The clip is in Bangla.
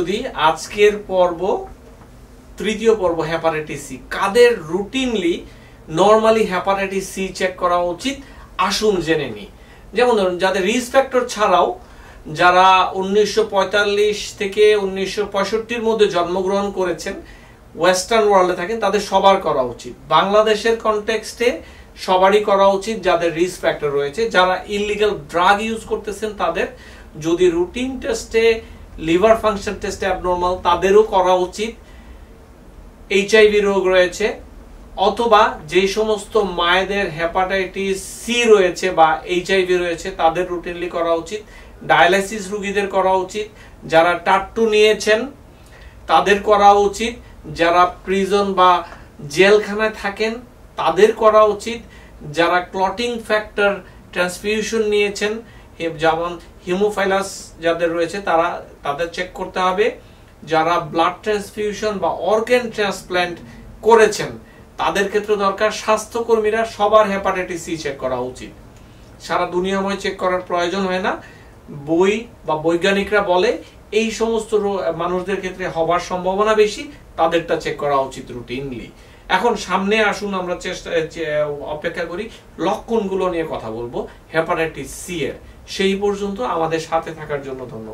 যদি আজকের পর্ব, তৃতীয় পর্ব হ্যাপাটাইটিস সি কাদের routinely normally hepatitis C check করা উচিত, আসুন জেনে নি যেমন ধরুন, যাদের রিস্ক ফ্যাক্টর ছাড়াও যারা উনিশশো পঁয়তাল্লিশ থেকে উনিশশো মধ্যে জন্মগ্রহণ করেছেন ওয়েস্টার্ন ওয়ার্ল্ডে থাকেন, তাদের সবার করা উচিত। বাংলাদেশের কনটেক্সটে সবারই করা উচিত যাদের রিস্ক ফ্যাক্টর রয়েছে। যারা ইলিগাল ড্রাগ ইউজ করতেছেন, তাদের যদি রুটিন টেস্টে লিভার ফাংশন টেস্টে অ্যাবনর্মাল তাদেরও করা উচিত। এইচআইভি রোগ রয়েছে, অথবা যে সমস্ত মায়েদের হেপাটাইটিস সি রয়েছে বা এইচআইভি রয়েছে, তাদের রুটিনলি করা উচিত। ডায়ালাইসিস রোগীদের করা উচিত, যারা টাট্টু নিয়েছেন, তাদের করা উচিত। যারা প্রিজন বা জেলখানায় থাকেন, তাদের করা উচিত। যারা ক্লটিং ফ্যাক্টর ট্রান্সফিউশন নিয়েছেন যেমন হিমোফাইলাস যাদের রয়েছে, তারা তাদের চেক করতে হবে। যারা ব্লাড ট্রান্সফিউশন বা অর্গান ট্রান্সপ্ল্যান্ট করেছেন, তাদের ক্ষেত্রে দরকার স্বাস্থ্যকর্মীরা সবার হেপাটাইটিস সি চেক করা উচিত। সারা দুনিয়াময় চেক করার প্রয়োজন হয় না। বই বা বৈজ্ঞানিকরা বলে, এই সমস্ত মানুষদের ক্ষেত্রে হবার সম্ভাবনা বেশি, তাদেরটা চেক করা উচিত রুটিনলি এখন সামনে আসুন, আমরা চেষ্টা অপেক্ষা করি, লক্ষণগুলো নিয়ে কথা বলব। হেপাটাইটিস সি এর। সেই পর্যন্ত আমাদের সাথে থাকার জন্য ধন্যবাদ।